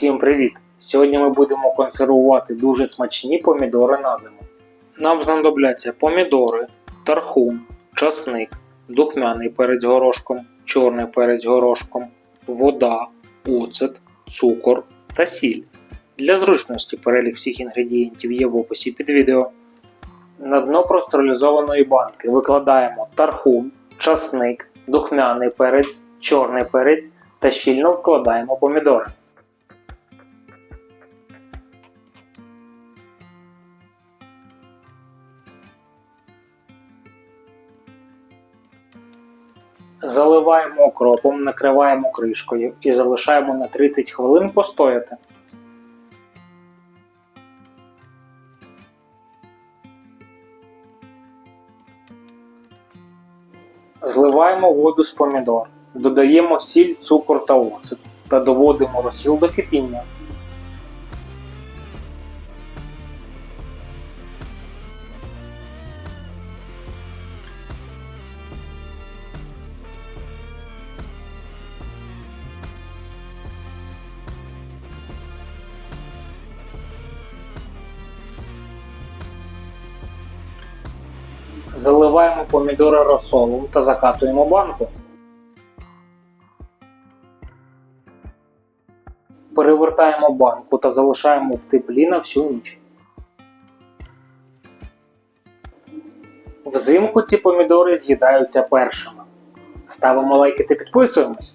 Всім привіт! Сьогодні ми будемо консервувати дуже смачні помідори на зиму. Нам знадобляться помідори, тархун, часник, духмяний перець горошком, чорний перець горошком, вода, оцет, цукор та сіль. Для зручності перелік всіх інгредієнтів є в описі під відео. На дно простерилізованої банки викладаємо тархун, часник, духмяний перець, чорний перець та щільно вкладаємо помідори. Заливаємо окропом, накриваємо кришкою і залишаємо на 30 хвилин постояти. Зливаємо воду з помідор, додаємо сіль, цукор та оцет та доводимо розсіл до кипіння. Заливаємо помідори розсолом та закатуємо банку. Перевертаємо банку та залишаємо в теплі на всю ніч. Взимку ці помідори з'їдаються першими. Ставимо лайки та підписуємось.